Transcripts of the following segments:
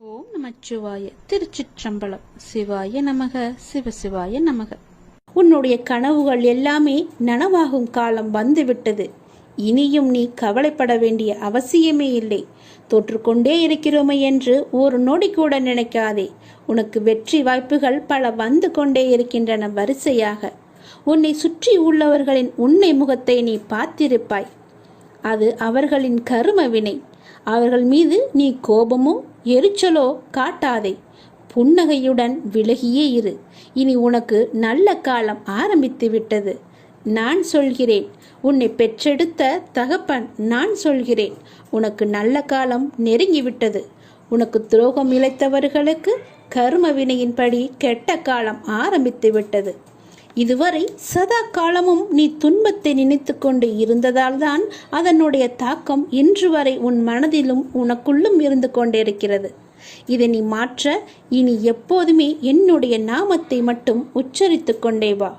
ஓம் நமச்சிவாய. திருச்சிற்றம்பலம். சிவாய நமக. சிவசிவாய நமக. உன்னுடைய கனவுகள் எல்லாமே நனவாகும் காலம் வந்துவிட்டது. இனியும் நீ கவலைப்பட வேண்டிய அவசியமே இல்லை. தோற்றுக்கொண்டே இருக்கிறோமே என்று ஒரு நொடி கூட நினைக்காதே. உனக்கு வெற்றி வாய்ப்புகள் பல வந்து கொண்டே இருக்கின்றன வரிசையாக. உன்னை சுற்றி உள்ளவர்களின் உன்னை முகத்தை நீ பார்த்திருப்பாய். அது அவர்களின் கரும வினை. அவர்கள் மீது நீ கோபமோ எரிச்சலோ காட்டாதே. புன்னகையுடன் விலகியே இரு. இனி உனக்கு நல்ல காலம் ஆரம்பித்து விட்டது. நான் சொல்கிறேன். உன்னை பெற்றெடுத்த தகப்பன் நான் சொல்கிறேன். உனக்கு நல்ல காலம் நெருங்கிவிட்டது உனக்கு துரோகம் இழைத்தவர்களுக்கு கர்ம வினையின்படி கெட்ட காலம் ஆரம்பித்து விட்டது. இதுவரை சதா காலமும் நீ துன்பத்தை நினைத்து கொண்டு இருந்ததால்தான் அதனுடைய தாக்கம் இன்று வரை உன் மனதிலும் உனக்குள்ளும் இருந்து கொண்டிருக்கிறது. இதை நீ மாற்ற இனி எப்போதுமே என்னுடைய நாமத்தை மட்டும் உச்சரித்து கொண்டே வா.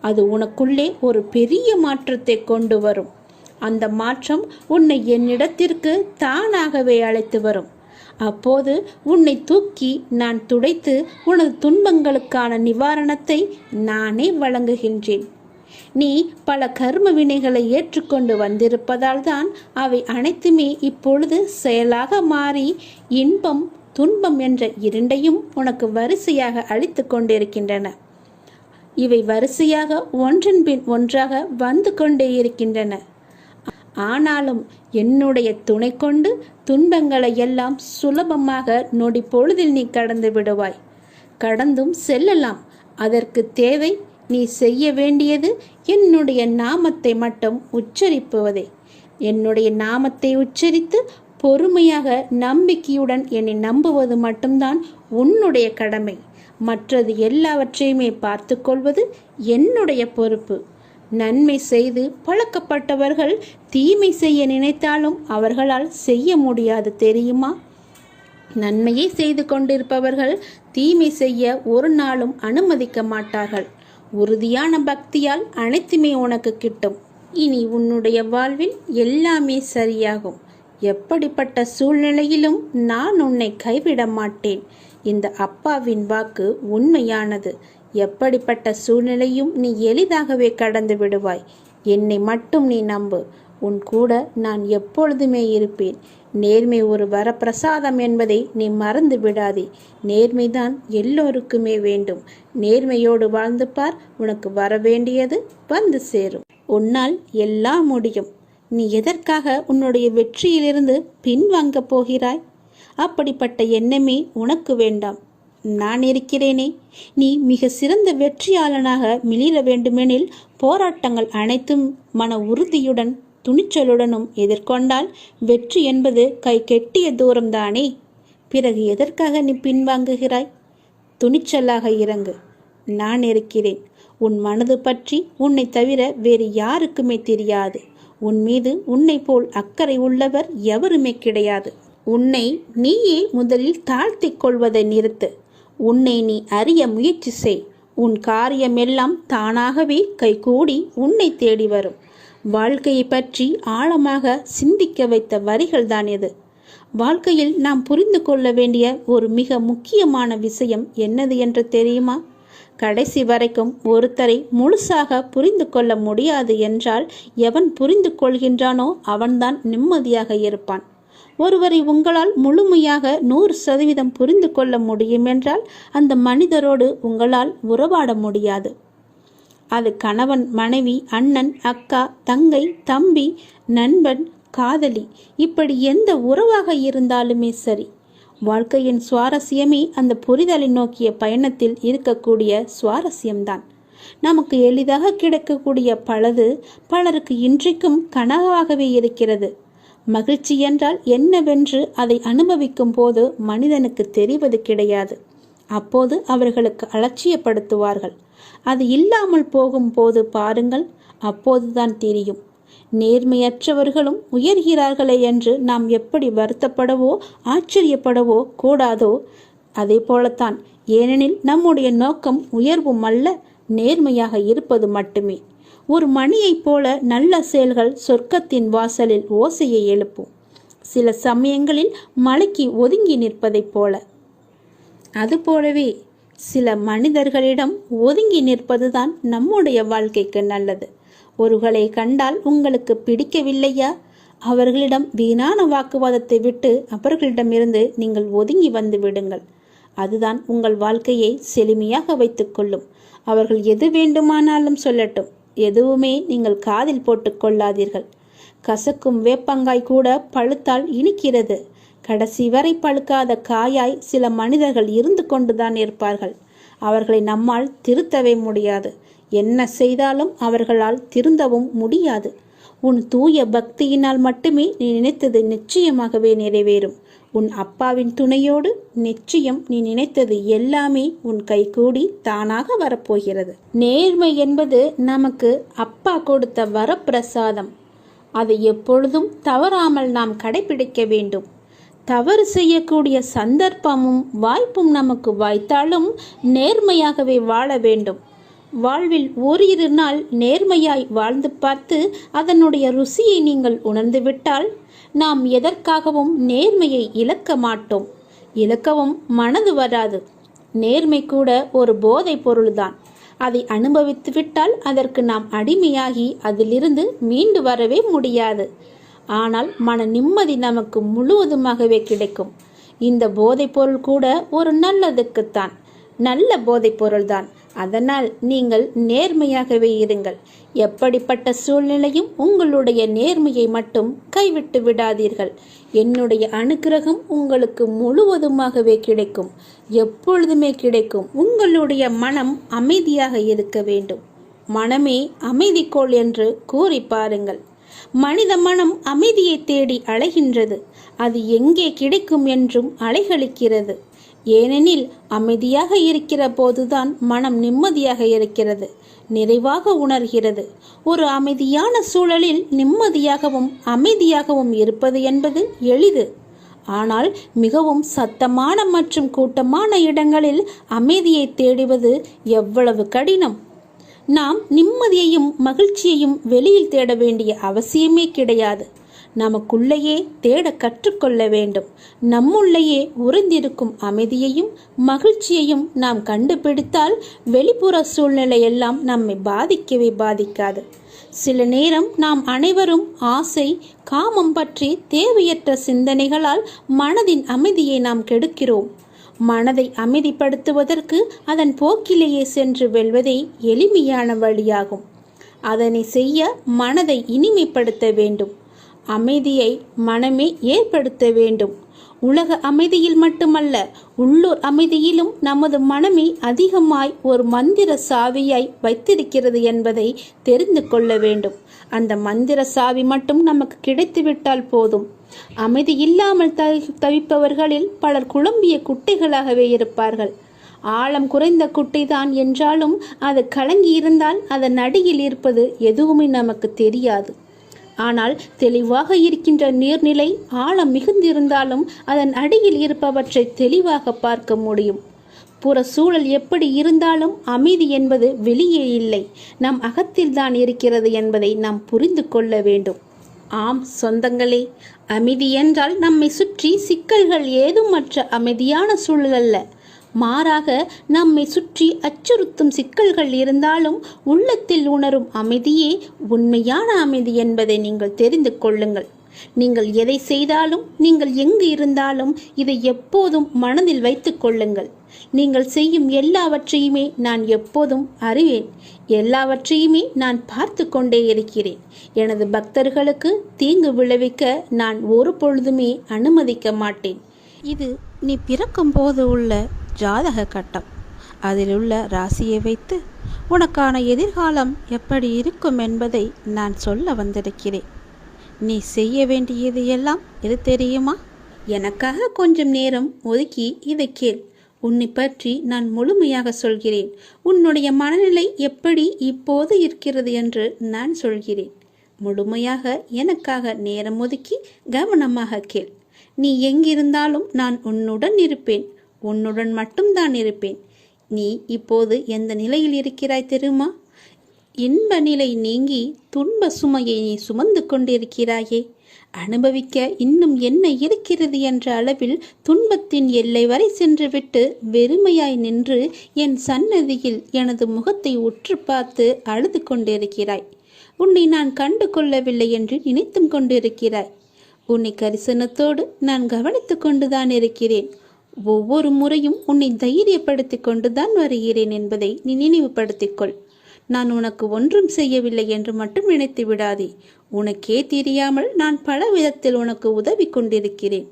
அது உனக்குள்ளே ஒரு பெரிய மாற்றத்தை கொண்டு வரும். அந்த மாற்றம் உன்னை என்னிடத்திற்கு தானாகவே அழைத்து வரும். அப்போது உன்னை தூக்கி நான் துடைத்து உனது துன்பங்களுக்கான நிவாரணத்தை நானே வழங்குகின்றேன். நீ பல கர்ம வினைகளை ஏற்றுக்கொண்டு வந்திருப்பதால் தான் அவை அனைத்துமே இப்பொழுது செயலாக மாறி இன்பம் துன்பம் என்ற இரண்டையும் உனக்கு வரிசையாக அளித்து கொண்டிருக்கின்றன. இவை வரிசையாக ஒன்றின் பின் ஒன்றாக வந்து கொண்டே இருக்கின்றன. ஆனாலும் என்னுடைய துணை கொண்டு துன்பங்களை எல்லாம் சுலபமாக நொடி பொழுதில் நீ கடந்து விடுவாய். கடந்தும் செல்லலாம். அதற்கு தேவை நீ செய்ய வேண்டியது என்னுடைய நாமத்தை மட்டும் உச்சரிப்புவதே. என்னுடைய நாமத்தை உச்சரித்து பொறுமையாக நம்பிக்கையுடன் என்னை நம்புவது மட்டும்தான் உன்னுடைய கடமை. மற்றது எல்லாவற்றையுமே பார்த்து கொள்வது என்னுடைய பொறுப்பு. நன்மை செய்து பழக்கப்பட்டவர்கள் தீமை செய்ய நினைத்தாலும் அவர்களால் செய்ய முடியாது தெரியுமா? நன்மையை செய்து கொண்டிருப்பவர்கள் தீமை செய்ய ஒரு நாளும் அனுமதிக்க மாட்டார்கள். உறுதியான பக்தியால் அனைத்துமே உனக்கு கிட்டும். இனி உன்னுடைய வாழ்வில் எல்லாமே சரியாகும். எப்படிப்பட்ட சூழ்நிலையிலும் நான் உன்னை கைவிட மாட்டேன். இந்த அப்பாவின் வாக்கு உண்மையானது. எப்படிப்பட்ட சூழ்நிலையும் நீ எளிதாகவே கடந்து விடுவாய். என்னை மட்டும் நீ நம்பு. உன் கூட நான் எப்பொழுதுமே இருப்பேன். நேர்மை ஒரு வரப்பிரசாதம் என்பதை நீ மறந்து விடாதே. நேர்மைதான் எல்லோருக்குமே வேண்டும். நேர்மையோடு வாழ்ந்து பார். உனக்கு வர வேண்டியது வந்து சேரும். உன்னால் எல்லாம் முடியும். நீ எதற்காக உன்னுடைய வெற்றியிலிருந்து பின்வாங்கப் போகிறாய்? அப்படிப்பட்ட எண்ணமே உனக்கு வேண்டாம். நான் இருக்கிறேனே. நீ மிக சிறந்த வெற்றியாளனாக மிளிர வேண்டுமெனில் போராட்டங்கள் அனைத்தும் மன உறுதியுடன் துணிச்சலுடனும் எதிர்கொண்டால் வெற்றி என்பது கை கெட்டிய தூரம்தானே. பிறகு எதற்காக நீ பின்வாங்குகிறாய்? துணிச்சலாக இறங்கு. நான் இருக்கிறேன். உன் மனது பற்றி உன்னை தவிர வேறு யாருக்குமே தெரியாது. உன் மீது உன்னை போல் அக்கறை உள்ளவர் எவருமே கிடையாது. உன்னை நீயே முதலில் தாழ்த்திக் கொள்வதை நிறுத்து. உன்னை நீ அறிய முயற்சி செய். உன் காரியமெல்லாம் தானாகவே கைகூடி உன்னை தேடி வரும். வாழ்க்கையை பற்றி ஆழமாக சிந்திக்க வைத்த வரிகள் தான் இது. வாழ்க்கையில் நாம் புரிந்து கொள்ள வேண்டிய ஒரு மிக முக்கியமான விஷயம் என்னது என்று தெரியுமா? கடைசி வரைக்கும் ஒருத்தரை முழுசாக புரிந்து கொள்ள முடியாது என்றால் எவன் புரிந்து கொள்கின்றானோ அவன்தான் நிம்மதியாக இருப்பான். ஒருவரை உங்களால் முழுமையாக நூறு சதவீதம் புரிந்து கொள்ள முடியும் என்றால் அந்த மனிதரோடு உங்களால் உறவாட முடியாது. அது கணவன் மனைவி அண்ணன் அக்கா தங்கை தம்பி நண்பன் காதலி இப்படி எந்த உறவாக இருந்தாலுமே சரி. வாழ்க்கையின் சுவாரஸ்யமே அந்த புரிதலை நோக்கிய பயணத்தில் இருக்கக்கூடிய சுவாரஸ்யம்தான். நமக்கு எளிதாக கிடைக்கக்கூடிய பலது பலருக்கு இன்றைக்கும் கனவாகவே இருக்கிறது. மகிழ்ச்சி என்றால் என்னவென்று அதை அனுபவிக்கும் போது மனிதனுக்கு தெரிவது கிடையாது. அப்போது அவர்களுக்கு அலட்சியப்படுத்துவார்கள். அது இல்லாமல் போகும்போது பாருங்கள் அப்போதுதான் தெரியும். நேர்மையற்றவர்களும் உயர்கிறார்களே என்று நாம் எப்படி வருத்தப்படவோ ஆச்சரியப்படவோ கூடாதோ அதே போலத்தான். ஏனெனில் நம்முடைய நோக்கம் உயர்வும் அல்ல நேர்மையாக இருப்பது மட்டுமே. ஒரு மணியைப் போல நல்ல செயல்கள் சொர்க்கத்தின் வாசலில் ஓசையை எழுப்பும். சில சமயங்களில் மலைக்கு ஒதுங்கி நிற்பதைப் போல. அதுபோலவே சில மனிதர்களிடம் ஒதுங்கி நிற்பதுதான் நம்முடைய வாழ்க்கைக்கு நல்லது. ஒருகளை கண்டால் உங்களுக்கு பிடிக்கவில்லையா? அவர்களிடம் வீணான வாக்குவாதத்தை விட்டு அவர்களிடமிருந்து நீங்கள் ஒதுங்கி வந்து விடுங்கள். அதுதான் உங்கள் வாழ்க்கையை செழுமையாக வைத்துக்கொள்ளும் அவர்கள் எது வேண்டுமானாலும் சொல்லட்டும். எதுவுமே நீங்கள் காதில் போட்டுக்கொள்ளாதீர்கள் கசக்கும் வேப்பங்காய் கூட பழுத்தால் இனிக்கிறது. கடைசி வரை பழுக்காத காயாய் சில மனிதர்கள் இருந்து கொண்டுதான் இருப்பார்கள். அவர்களை நம்மால் திருத்தவே முடியாது. என்ன செய்தாலும் அவர்களால் திருந்தவும் முடியாது. உன் தூய பக்தியினால் மட்டுமே நீ நினைத்தது நிச்சயமாகவே நிறைவேறும். உன் அப்பாவின் துணையோடு நிச்சயம் நீ நினைத்தது எல்லாமே உன் கைகூடி தானாக வரப்போகிறது. நேர்மை என்பது நமக்கு அப்பா கொடுத்த வரப்பிரசாதம். அதை எப்பொழுதும் தவறாமல் நாம் கடைபிடிக்க வேண்டும். தவறு செய்யக்கூடிய சந்தர்ப்பமும் வாய்ப்பும் நமக்கு வாய்த்தாலும் நேர்மையாகவே வாழ வேண்டும். வாழ்வில் ஓரிரு நாள் நேர்மையாய் வாழ்ந்து பார்த்து அதனுடைய ருசியை நீங்கள் உணர்ந்துவிட்டால் நாம் எதற்காகவும் நேர்மையை இழக்க மாட்டோம். இழக்கவும் மனது வராது. நேர்மை கூட ஒரு போதைப் பொருள்தான். அதை அனுபவித்து விட்டால் அதற்கு நாம் அடிமையாகி அதிலிருந்து மீண்டு வரவே முடியாது. ஆனால் மன நிம்மதி நமக்கு முழுவதுமாகவே கிடைக்கும். இந்த போதைப் பொருள் கூட ஒரு நல்லதுக்குத்தான். நல்ல போதைப் பொருள்தான். அதனால் நீங்கள் நேர்மையாகவே இருங்கள். எப்படிப்பட்ட சூழ்நிலையும் உங்களுடைய நேர்மையை மட்டும் கைவிட்டு விடாதீர்கள். என்னுடைய அனுக்கிரகம் உங்களுக்கு முழுவதுமாகவே கிடைக்கும். எப்பொழுதுமே கிடைக்கும். உங்களுடைய மனம் அமைதியாக இருக்க வேண்டும். மனமே அமைதிக்கோள் என்று கூறி பாருங்கள். மனித மனம் அமைதியை தேடி அலைகின்றது. அது எங்கே கிடைக்கும் என்றும் அலைகளிக்கிறது ஏனெனில் அமைதியாக இருக்கிற போதுதான் மனம் நிம்மதியாக இருக்கிறது நிறைவாக உணர்கிறது. ஒரு அமைதியான சூழலில் நிம்மதியாகவும் அமைதியாகவும் இருப்பது என்பது எளிது. ஆனால் மிகவும் சத்தமான மற்றும் கூட்டமான இடங்களில் அமைதியை தேடுவது எவ்வளவு கடினம்? நாம் நிம்மதியையும் மகிழ்ச்சியையும் வெளியில் தேட வேண்டிய அவசியமே கிடையாது. நமக்குள்ளேயே தேட கற்றுக்கொள்ள வேண்டும். நம்முள்ளேயே உறைந்திருக்கும் அமைதியையும் மகிழ்ச்சியையும் நாம் கண்டுபிடித்தால் வெளிப்புற சூழ்நிலை எல்லாம் நம்மை பாதிக்கவே பாதிக்காது. சில நேரம் நாம் அனைவரும் ஆசை காமம் பற்றி தேவையற்ற சிந்தனைகளால் மனதின் அமைதியை நாம் கெடுக்கிறோம். மனதை அமைதிப்படுத்துவதற்கு அதன் போக்கிலேயே சென்று வெல்வதே எளிமையான வழியாகும். அதனை செய்ய மனதை இனிமைப்படுத்த வேண்டும். அமைதியை மனமே ஏற்படுத்த வேண்டும். உலக அமைதியில் மட்டுமல்ல உள்ளூர் அமைதியிலும் நமது மனமே அதிகமாய் ஒரு மந்திர சாவியாய் வைத்திருக்கிறது என்பதை தெரிந்து கொள்ள வேண்டும். அந்த மந்திர சாவி மட்டும் நமக்கு கிடைத்துவிட்டால் போதும். அமைதி இல்லாமல் தவி தவிப்பவர்களில் பலர் குழம்பிய குட்டைகளாகவே இருப்பார்கள். ஆழம் குறைந்த குட்டைதான் என்றாலும் அது கலங்கி இருந்தால் அதன் அடியில் இருப்பது எதுவுமே நமக்கு தெரியாது. ஆனால் தெளிவாக இருக்கின்ற நீர்நிலை ஆழம் மிகுந்திருந்தாலும் அதன் அடியில் இருப்பவற்றை தெளிவாக பார்க்க முடியும். புற சூழல் எப்படி இருந்தாலும் அமைதி என்பது வெளியே இல்லை. நம் அகத்தில் தான் இருக்கிறது என்பதை நாம் புரிந்து கொள்ள வேண்டும். ஆம் சொந்தங்களே அமைதி என்றால் நம்மை சுற்றி சிக்கல்கள் ஏதுமற்ற அமைதியான சூழல் அல்ல. மாறாக நம்மை சுற்றி அச்சுறுத்தும் சிக்கல்கள் இருந்தாலும் உள்ளத்தில் உணரும் அமைதியே உண்மையான அமைதி என்பதை நீங்கள் தெரிந்து கொள்ளுங்கள். நீங்கள் எதை செய்தாலும் நீங்கள் எங்கு இருந்தாலும் இதை எப்போதும் மனதில் வைத்துக் கொள்ளுங்கள். நீங்கள் செய்யும் எல்லாவற்றையுமே நான் எப்போதும் அறிவேன். எல்லாவற்றையுமே நான் பார்த்து கொண்டே இருக்கிறேன். எனது பக்தர்களுக்கு தீங்கு விளைவிக்க நான் ஒரு பொழுதுமே அனுமதிக்க மாட்டேன். இது நீ பிறக்கும் போது உள்ள ஜாதக கட்டம் அதில் உள்ள ராசியை வைத்து உனக்கான எதிர்காலம் எப்படி இருக்கும் என்பதை நான் சொல்ல வந்திருக்கிறேன். நீ செய்ய வேண்டியது எல்லாம் எது தெரியுமா? எனக்காக கொஞ்சம் நேரம் ஒதுக்கி இதை கேள். உன்னை பற்றி நான் முழுமையாக சொல்கிறேன். உன்னுடைய மனநிலை எப்படி இப்போது இருக்கிறது என்று நான் சொல்கிறேன். முழுமையாக எனக்காக நேரம் ஒதுக்கி கவனமாக கேள். நீ எங்கிருந்தாலும் நான் உன்னுடன் இருப்பேன். உன்னுடன் மட்டும்தான் இருப்பேன். நீ இப்போது எந்த நிலையில் இருக்கிறாய் தெரியுமா? இன்ப நிலை நீங்கி துன்ப சுமையை நீ சுமந்து கொண்டிருக்கிறாயே. அனுபவிக்க இன்னும் என்ன இருக்கிறது என்ற அளவில் துன்பத்தின் எல்லை வரை சென்றுவிட்டு வெறுமையாய் நின்று என் சன்னதியில் எனது முகத்தை உற்று பார்த்து அழுது கொண்டிருக்கிறாய். உன்னை நான் கண்டு கொள்ளவில்லை என்று நினைத்தும் கொண்டிருக்கிறாய். உன்னை கரிசனத்தோடு நான் கவனித்துக் கொண்டுதான் இருக்கிறேன். ஒவ்வொரு முறையும் உன்னை தைரியப்படுத்திக் கொண்டுதான் வருகிறேன் என்பதை நீ நினைவுபடுத்திக் கொள் நான் உனக்கு ஒன்றும் செய்யவில்லை என்று மட்டும் நினைத்து விடாதே. உனக்கே தெரியாமல் நான் பல விதத்தில் உனக்கு உதவி கொண்டிருக்கிறேன்.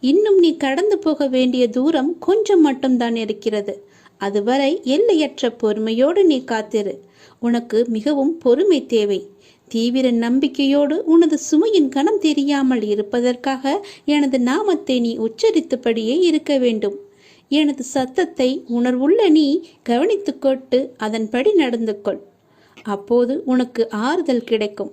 இன்னும் நீ கடந்து போக வேண்டிய தூரம் கொஞ்சம் மட்டும்தான் இருக்கிறது. அதுவரை எல்லையற்ற பொறுமையோடு நீ காத்திரு. உனக்கு மிகவும் பொறுமை தேவை. தீவிர நம்பிக்கையோடு உனது சுமையின் கணம் தெரியாமல் இருப்பதற்காக எனது நாமத்தை நீ உச்சரித்தபடியே இருக்க வேண்டும். எனது சத்தத்தை உணர்வுள்ள நீ கவனித்துக்கொட்டு அதன்படி நடந்து கொள் அப்போது உனக்கு ஆறுதல் கிடைக்கும்.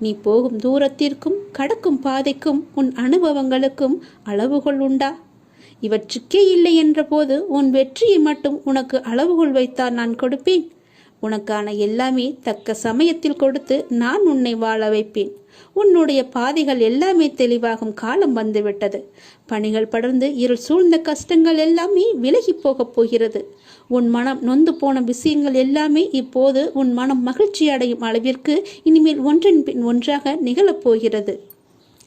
நீ போகும் தூரத்திற்கும் கடக்கும் பாதைக்கும் உன் அனுபவங்களுக்கும் அளவுகள் உண்டா? இவற்றுக்கே இல்லை என்றபோது உன் வெற்றியை மட்டும் உனக்கு அளவுகள் வைத்தால் நான் கொடுப்பேன். உனக்கான எல்லாமே தக்க சமயத்தில் கொடுத்து நான் உன்னை வாழ வைப்பேன். உன்னுடைய பாதைகள் எல்லாமே தெளிவாகும் காலம் வந்துவிட்டது. பணிகள் படர்ந்து இருள் சூழ்ந்த கஷ்டங்கள் எல்லாமே விலகி போகப் போகிறது. உன் மனம் நொந்து போன விஷயங்கள் எல்லாமே இப்போது உன் மனம் மகிழ்ச்சி அடையும் அளவிற்கு இனிமேல் ஒன்றின் பின் ஒன்றாக நிகழப்போகிறது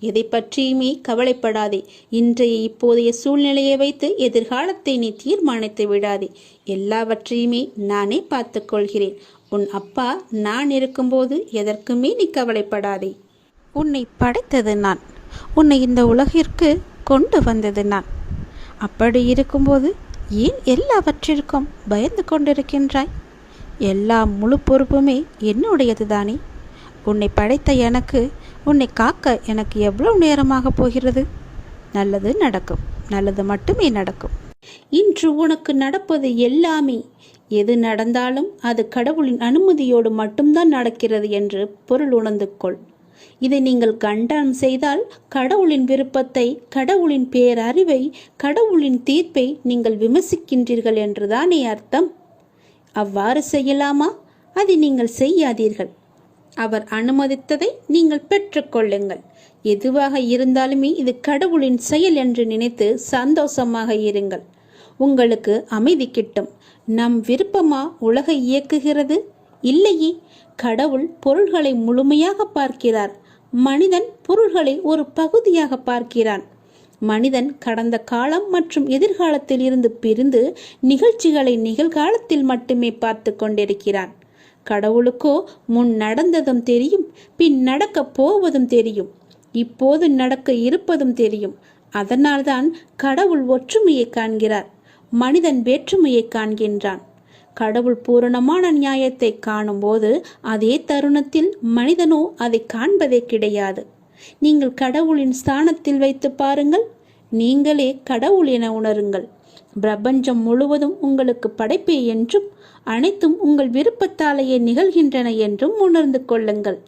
எதை பற்றியுமே கவலைப்படாதே. இன்றைய இப்போதைய சூழ்நிலையை வைத்து எதிர்காலத்தை நீ தீர்மானித்து விடாதே. எல்லாவற்றையுமே நானே பார்த்துக்கொள்கிறேன். உன் அப்பா நான் இருக்கும்போது எதற்குமே நீ கவலைப்படாதே. உன்னை படைத்தது நான். உன்னை இந்த உலகிற்கு கொண்டு வந்தது நான். அப்படி இருக்கும்போது ஏன் எல்லாவற்றிற்கும் பயந்து கொண்டிருக்கின்றாய்? எல்லா முழு பொறுப்புமே என்னுடையது தானே உன்னை படைத்த எனக்கு உன்னை காக்க எனக்கு எவ்வளவு நேரமாக போகிறது? நல்லது நடக்கும். நல்லது மட்டுமே நடக்கும். இன்று உனக்கு நடப்பது எல்லாமே. எது நடந்தாலும் அது கடவுளின் அனுமதியோடு மட்டும்தான் நடக்கிறது என்று பொருள் உணர்ந்து கொள். இதை நீங்கள் கண்டனம் செய்தால் கடவுளின் விருப்பத்தை கடவுளின் பேரறிவை கடவுளின் தீர்ப்பை நீங்கள் விமர்சிக்கின்றீர்கள் என்றுதானே அர்த்தம்? அவ்வாறு செய்யலாமா? அதை நீங்கள் செய்யாதீர்கள். அவர் அனுமதித்ததை நீங்கள் பெற்றுக்கொள்ளுங்கள். எதுவாக இருந்தாலுமே இது கடவுளின் செயல் என்று நினைத்து சந்தோஷமாக இருங்கள். உங்களுக்கு அமைதி கிட்டும். நம் விருப்பமா உலகை இயக்குகிறது? இல்லையே. கடவுள் பொருள்களை முழுமையாக பார்க்கிறார். மனிதன் பொருள்களை ஒரு பகுதியாக பார்க்கிறான். மனிதன் கடந்த காலம் மற்றும் எதிர்காலத்தில் இருந்து பிரிந்து நிகழ்ச்சிகளை நிகழ்காலத்தில் மட்டுமே பார்த்து கொண்டிருக்கிறான். கடவுளுக்கோ முன் நடந்ததும் தெரியும் பின் நடக்கப் போவதும் தெரியும். இப்போது நடக்க இருப்பதும் தெரியும். அதனால்தான் கடவுள் ஒற்றுமையை காண்கிறார் மனிதன் வேற்றுமையை காண்கின்றான். கடவுள் பூரணமான நியாயத்தை காணும்போது அதே தருணத்தில் மனிதனோ அதை காண்பதே கிடையாது. நீங்கள் கடவுளின் ஸ்தானத்தில் வைத்து பாருங்கள் நீங்களே கடவுள் என உணருங்கள். பிரபஞ்சம் முழுவதும் உங்களுக்கு படைப்பே என்றும் அனைத்தும் உங்கள் விருப்பத்தாலேயே நிகழ்கின்றன என்றும் உணர்ந்து கொள்ளுங்கள்.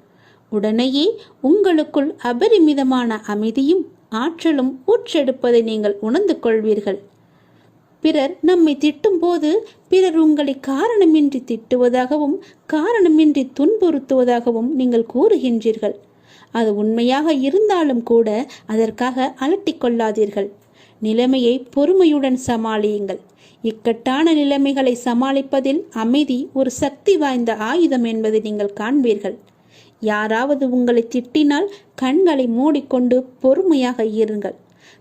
உடனேயே உங்களுக்குள் அபரிமிதமான அமைதியும் ஆற்றலும் ஊற்றெடுப்பதை நீங்கள் உணர்ந்து கொள்வீர்கள். பிறர் நம்மை திட்டும்போது பிறர் உங்களை காரணமின்றி திட்டுவதாகவும் காரணமின்றி துன்புறுத்துவதாகவும் நீங்கள் கூறுகின்றீர்கள். அது உண்மையாக இருந்தாலும் கூட அதற்காக அலட்டிக் கொள்ளாதீர்கள். நிலைமையை பொறுமையுடன் சமாளியுங்கள். இக்கட்டான நிலைமைகளை சமாளிப்பதில் அமைதி ஒரு சக்தி வாய்ந்த ஆயுதம் என்பதை நீங்கள் காண்பீர்கள். யாராவது உங்களை திட்டினால் கண்களை மூடிக்கொண்டு பொறுமையாக இருங்கள்.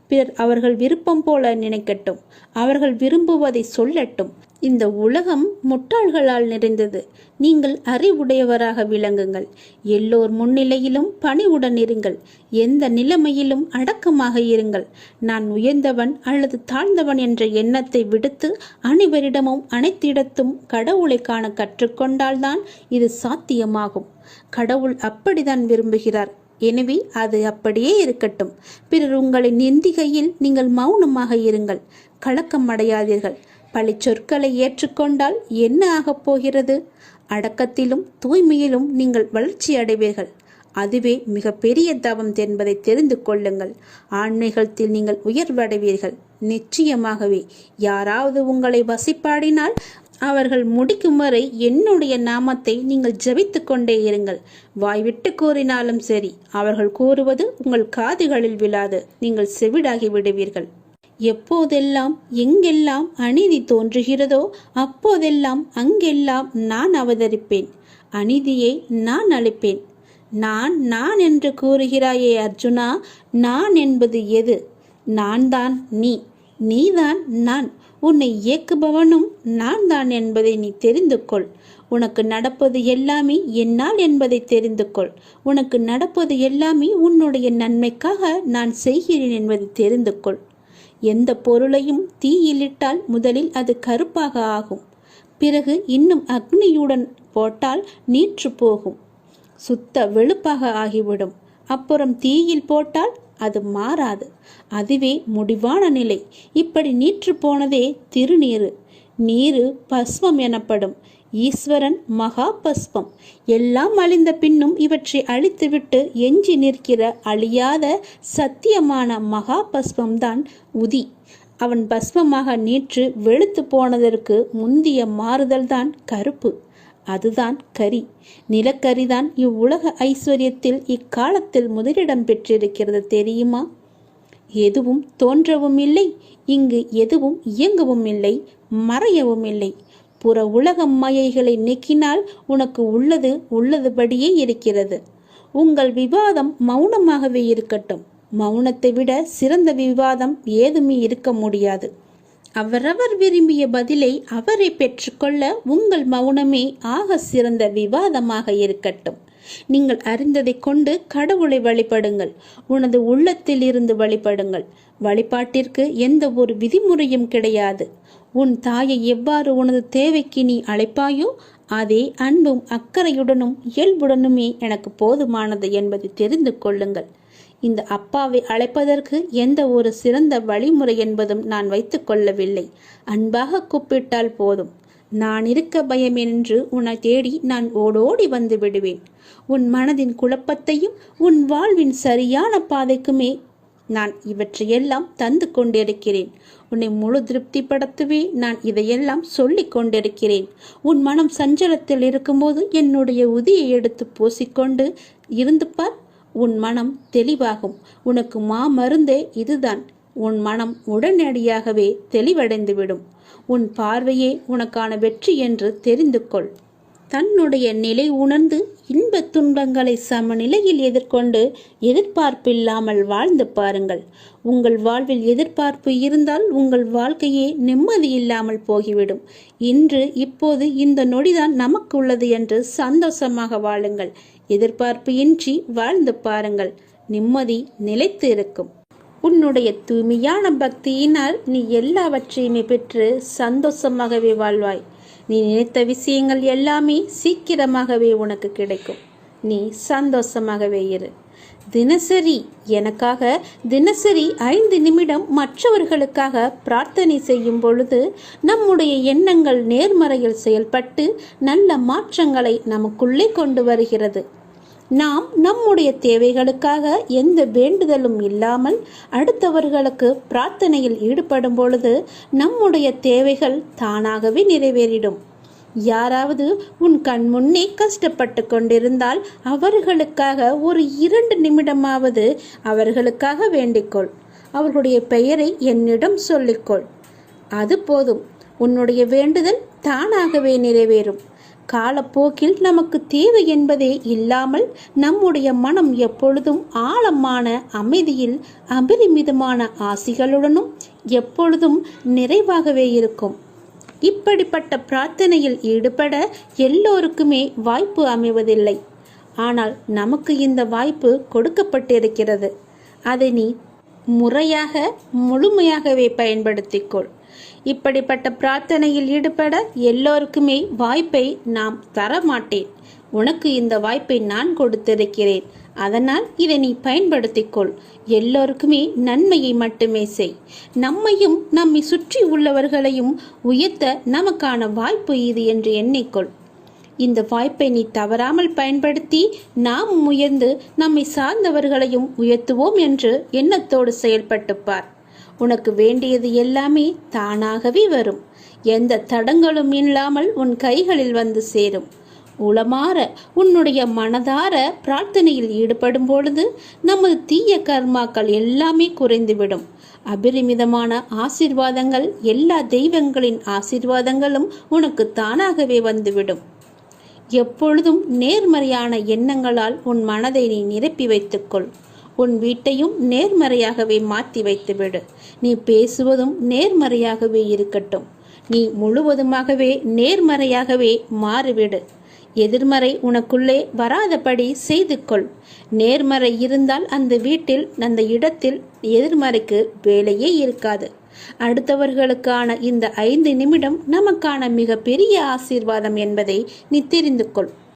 பிறர் அவர்கள் விருப்பம் போல நினைக்கட்டும். அவர்கள் விரும்புவதை சொல்லட்டும். இந்த உலகம் முட்டாள்களால் நிறைந்தது. நீங்கள் அறிவுடையவராக விளங்குங்கள். எல்லோர் முன்னிலையிலும் பணிவுடன் இருங்கள். எந்த நிலைமையிலும் அடக்கமாக இருங்கள். நான் உயர்ந்தவன் அல்லது தாழ்ந்தவன் என்ற எண்ணத்தை விடுத்து அனைவரிடமும் அனைத்திடத்தும் கடவுளை காண கற்றுக்கொண்டால்தான் இது சாத்தியமாகும். கடவுள் அப்படித்தான் விரும்புகிறார். எனவே அது அப்படியே இருக்கட்டும். பிறர் உங்களை நிந்திகையில் நீங்கள் மௌனமாக இருங்கள். கலக்கம் அடையாதீர்கள் பழி சொற்களை ஏற்றுக்கொண்டால் என்ன ஆகப் போகிறது? அடக்கத்திலும் தூய்மையிலும் நீங்கள் வளர்ச்சி அடைவீர்கள். அதுவே மிகப்பெரிய தவம் என்பதை தெரிந்து கொள்ளுங்கள். ஆன்மீகத்தில் நீங்கள் உயர்வடைவீர்கள். நிச்சயமாகவே யாராவது உங்களை வசிப்பாடினால் அவர்கள் முடிக்கும் வரை என்னுடைய நாமத்தை நீங்கள் ஜபித்து கொண்டே இருங்கள். வாய்விட்டு கூறினாலும் சரி அவர்கள் கூறுவது உங்கள் காதுகளில் விழாது. நீங்கள் செவிடாகி விடுவீர்கள். எப்போதெல்லாம் எங்கெல்லாம் அநீதி தோன்றுகிறதோ அப்போதெல்லாம் அங்கெல்லாம் நான் அவதரிப்பேன். அநீதியை நான் அளிப்பேன் நான் நான் என்று கூறுகிறாயே அர்ஜுனா நான் என்பது எது? நான் தான் நீ. நீதான் நான். உன்னை இயக்குபவனும் நான் தான் என்பதை நீ தெரிந்து கொள். உனக்கு நடப்பது எல்லாமே என்னால் என்பதை தெரிந்து கொள். உனக்கு நடப்பது எல்லாமே உன்னுடைய நன்மைக்காக நான் செய்கிறேன் என்பதை தெரிந்து கொள். எந்த பொருளையும் தீயிலிட்டால் முதலில் அது கருப்பாக ஆகும். பிறகு இன்னும் அக்னியுடன் போட்டால் நீற்று போகும். சுத்த வெளுப்பாக ஆகிவிடும். அப்புறம் தீயில் போட்டால் அது மாறாது. அதுவே முடிவான நிலை. இப்படி நீற்று போனதே திருநீரு நீரு பஸ்மம் எனப்படும். ஈஸ்வரன் மகா பஸ்பம் எல்லாம் அழிந்த பின்னும் இவற்றை அழித்துவிட்டு எஞ்சி நிற்கிற அழியாத சத்தியமான மகா பஸ்பம்தான் உதி. அவன் பஸ்மமாக நீற்று வெளுத்து போனதற்கு முந்திய மாறுதல்தான் கருப்பு. அதுதான் கரி. நிலக்கரிதான் இவ்வுலக ஐஸ்வர்யத்தில் இக்காலத்தில் முதலிடம் பெற்றிருக்கிறது தெரியுமா? எதுவும் தோன்றவும் இல்லை இங்கு எதுவும் இயங்கவும் இல்லை மறையவும் இல்லை புற உலக மாயைகளை நீக்கினால் உனக்கு உள்ளது உள்ளதுபடியே இருக்கிறது. உங்கள் விவாதம் மௌனமாகவே இருக்கட்டும். மௌனத்தை விட சிறந்த விவாதம் ஏதுமே இருக்க முடியாது. அவரவர் விரும்பிய பதிலை அவரை பெற்றுக்கொள்ள உங்கள் மௌனமே ஆக சிறந்த விவாதமாக இருக்கட்டும். நீங்கள் அறிந்ததை கொண்டு கடவுளை வழிபடுங்கள். உனது உள்ளத்தில் இருந்து வழிபடுங்கள். வழிபாட்டிற்கு எந்த ஒரு விதிமுறையும் கிடையாது. உன் தாயை எவ்வாறு உனது தேவைக்கு நீ அழைப்பாயோ அதே அன்பும் அக்கறையுடனும் இயல்புடனுமே எனக்கு போதுமானது என்பதை தெரிந்து கொள்ளுங்கள். இந்த அப்பாவை அழைப்பதற்கு எந்த ஒரு சிறந்த வழிமுறை என்பதும் நான் வைத்துக் கொள்ளவில்லை. அன்பாக கூப்பிட்டால் போதும். நான் இருக்க பயமென்று உன்னை தேடி நான் ஓடோடி வந்து விடுவேன். உன் மனதின் குழப்பத்தையும் உன் வாழ்வின் சரியான பாதைக்குமே நான் இவற்றையெல்லாம் தந்து கொண்டிருக்கிறேன். உன்னை முழு திருப்திப்படுத்தவே நான் இதையெல்லாம் சொல்லிக் கொண்டிருக்கிறேன். உன் மனம் சஞ்சலத்தில் இருக்கும்போது என்னுடைய உதியை எடுத்து பூசிக்கொண்டு இருந்து பார். உன் மனம் தெளிவாகும். உனக்கு மா மருந்தே இதுதான். உன் மனம் உடனடியாகவே தெளிவடைந்துவிடும். உன் பார்வையே உனக்கான வெற்றி என்று தெரிந்து கொள். தன்னுடைய நிலை உணர்ந்து இன்பத் துன்பங்களை சமநிலையில் எதிர்கொண்டு எதிர்பார்ப்பில்லாமல் வாழ்ந்து பாருங்கள். உங்கள் வாழ்வில் எதிர்பார்ப்பு இருந்தால் உங்கள் வாழ்க்கையே நிம்மதி இல்லாமல் போகிவிடும். இன்று இப்போது இந்த நொடிதான் நமக்கு உள்ளது என்று சந்தோஷமாக வாழுங்கள். எதிர்பார்ப்பு இன்றி வாழ்ந்து பாருங்கள். நிம்மதி நிலைத்து இருக்கும். உன்னுடைய தூய்மையான பக்தியினால் நீ எல்லாவற்றையுமே பெற்று சந்தோஷமாகவே வாழ்வாய். நீ நினைத்த விஷயங்கள் எல்லாமே சீக்கிரமாகவே உனக்கு கிடைக்கும். நீ சந்தோஷமாகவே இரு. தினசரி எனக்காக தினசரி ஐந்து நிமிடம் மற்றவர்களுக்காக பிரார்த்தனை செய்யும் பொழுது நம்முடைய எண்ணங்கள் நேர்மறையில் செயல்பட்டு நல்ல மாற்றங்களை நமக்குள்ளே கொண்டு வருகிறது. நாம் நம்முடைய தேவைகளுக்காக எந்த வேண்டுதலும் இல்லாமல் அடுத்தவர்களுக்கு பிரார்த்தனையில் ஈடுபடும் பொழுது நம்முடைய தேவைகள் தானாகவே நிறைவேறிடும். யாராவது உன் கண் முன்னே கஷ்டப்பட்டு கொண்டிருந்தால் அவர்களுக்காக ஒரு இரண்டு நிமிடமாவது அவர்களுக்காக வேண்டிக்கொள். அவர்களுடைய பெயரை என்னிடம் சொல்லிக்கொள். அது போதும். உன்னுடைய வேண்டுதல் தானாகவே நிறைவேறும். காலப்போக்கில் நமக்கு தேவை என்பதே இல்லாமல் நம்முடைய மனம் எப்பொழுதும் ஆழமான அமைதியில் அபரிமிதமான ஆசிகளுடனும் எப்பொழுதும் நிறைவாகவே இருக்கும். இப்படிப்பட்ட பிரார்த்தனையில் ஈடுபட எல்லோருக்குமே வாய்ப்பு அமைவதில்லை. ஆனால் நமக்கு இந்த வாய்ப்பு கொடுக்கப்பட்டிருக்கிறது. அதை நீ முறையாக முழுமையாகவே பயன்படுத்திக்கொள். இப்படிப்பட்ட பிரார்த்தனையில் ஈடுபட எல்லோருக்குமே வாய்ப்பை நாம் தர மாட்டேன் உனக்கு இந்த வாய்ப்பை நான் கொடுத்திருக்கிறேன். அதனால் இதை நீ பயன்படுத்திக்கொள். எல்லோருக்குமே நன்மையை மட்டுமே செய். நம்மையும் நம்மை சுற்றி உள்ளவர்களையும் உயர்த்த நமக்கான வாய்ப்பு இது என்று எண்ணிக்கொள். இந்த வாய்ப்பை நீ தவறாமல் பயன்படுத்தி நாம் உயர்ந்து நம்மை சார்ந்தவர்களையும் உயர்த்துவோம் என்று எண்ணத்தோடு செயல்பட்டுப்பார் உனக்கு வேண்டியது எல்லாமே தானாகவே வரும். எந்த தடங்களும் இல்லாமல் உன் கைகளில் வந்து சேரும். உளமாற உன்னுடைய மனதார பிரார்த்தனையில் ஈடுபடும் பொழுது நமது தீய கர்மாக்கள் எல்லாமே குறைந்துவிடும். அபரிமிதமான ஆசிர்வாதங்கள் எல்லா தெய்வங்களின் ஆசிர்வாதங்களும் உனக்கு தானாகவே வந்துவிடும். எப்பொழுதும் நேர்மறையான எண்ணங்களால் உன் மனதை நீ நிரப்பி வைத்துக்கொள். உன் வீட்டையும் நேர்மறையாகவே மாற்றி வைத்துவிடு. நீ பேசுவதும் நேர்மறையாகவே இருக்கட்டும். நீ முழுவதுமாகவே நேர்மறையாகவே மாறிவிடு. எதிர்மறை உனக்குள்ளே வராதபடி செய்து கொள் நேர்மறை இருந்தால் அந்த வீட்டில் அந்த இடத்தில் எதிர்மறைக்கு வேலையே இருக்காது. அடுத்தவர்களுக்கான இந்த ஐந்து நிமிடம் நமக்கான மிகப்பெரிய ஆசீர்வாதம் என்பதை நீ தெரிந்து கொள்